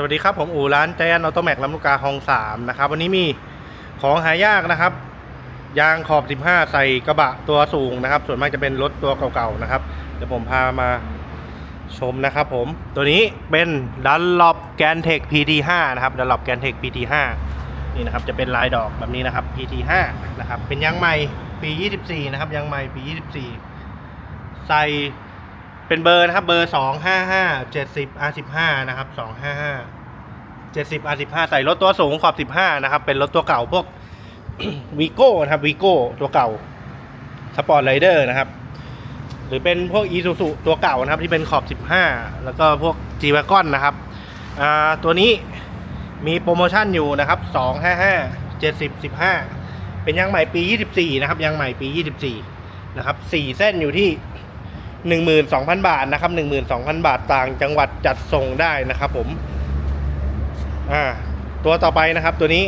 สวัสดีครับ ผมอู่ร้านใจนออโตแม็กลำลูกกาคลองสามนะครับ วันนี้มีของหายากนะครับ ยางขอบ 15 ใส่กระบะตัวสูงนะครับ ส่วนมากจะเป็นรถตัวเก่าๆนะครับ เดี๋ยวผมพามาชมนะครับผมตัวนี้เป็นดันล o บแกนเทค PT5 นะครับดันล o บแกนเทค PT5 นี่นะครับจะเป็นลายดอกแบบนี้นะครับ PT5 นะครับเป็นยางใหม่ปี 24 นะครับยางใหม่ปี 24 ใส่ เป็นเบอร์นะครับ เบอร์255 70 R15 นะครับ255 70 R15 ใส่รถตัวสูงขอบ15นะครับ เป็นรถตัวเก่าพวกวีโก้นะครับวีโก้ตัวเก่าสปอร์ตไรเดอร์นะครับ หรือเป็นพวก e ี u z u ตัวเก่านะครับ ที่เป็นขอบ 15 แล้วก็พวก g w a g o n นนะครับอ่าตัวนี้มีโปรโมชั่นอยู่นะครับ 255 70 15 เป็นยางใหม่ปี 24 นะครับยางใหม่ปี 24 นะครับ 4 เส้นอยู่ที่ 12,000 บาทนะครับ12,000 บาทต่างจังหวัดจัดส่งได้นะครับผมอ่าตัวต่อไปนะครับตัวนี้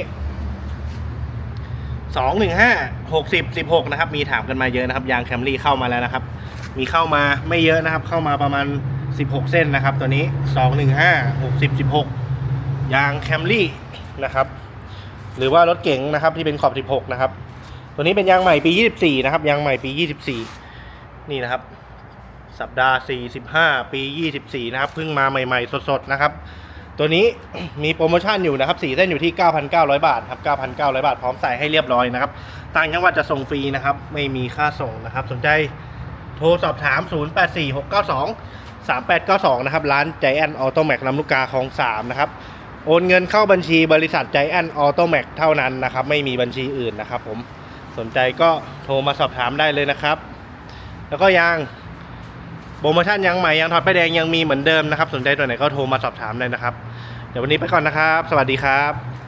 สองหนึ่งห้าหกสิบสิบหกนะครับ มีถามกันมาเยอะนะครับ ยางแคมรี่เข้ามาแล้วนะครับ มีเข้ามาไม่เยอะนะครับ เข้ามาประมาณสิบหกเส้นนะครับ ตัวนี้สองหนึ่งห้าหกสิบสิบหกยางแคมรี่นะครับ หรือว่ารถเก๋งนะครับที่เป็นขอบสิบหกนะครับ ตัวนี้เป็นยางใหม่ปียี่สิบสี่นะครับ ยางใหม่ปียี่สิบสี่นี่นะครับ สัปดาห์สี่สิบห้าปียี่สิบสี่นะครับเพิ่งมาใหม่ๆ สดๆ นะครับ ตัวนี้มีโปรโมชั่นอยู่นะครับสี่เส้นอยู่ที่ 9,900 บาทครับ 9,900 บาท พร้อมใส่ให้เรียบร้อยนะครับต่างจังหวัดจะส่งฟรีนะครับ ไม่มีค่าส่งนะครับ สนใจโทรสอบถาม 084692 3892 นะครับ ร้านใจแอนออโตแม็กลำลูกกาของ 3 นะครับ โอนเงินเข้าบัญชีบริษัทใจแอนออโตแม็กเท่านั้นนะครับ ไม่มีบัญชีอื่นนะครับผมสนใจก็โทรมาสอบถามได้เลยนะครับ แล้วก็ยาง โปรโมชั่นยังใหม่ยังถอดป้ายแดงยังมีเหมือนเดิมนะครับ สนใจตัวไหนก็โทรมาสอบถามเลยนะครับ เดี๋ยววันนี้ไปก่อนนะครับ สวัสดีครับ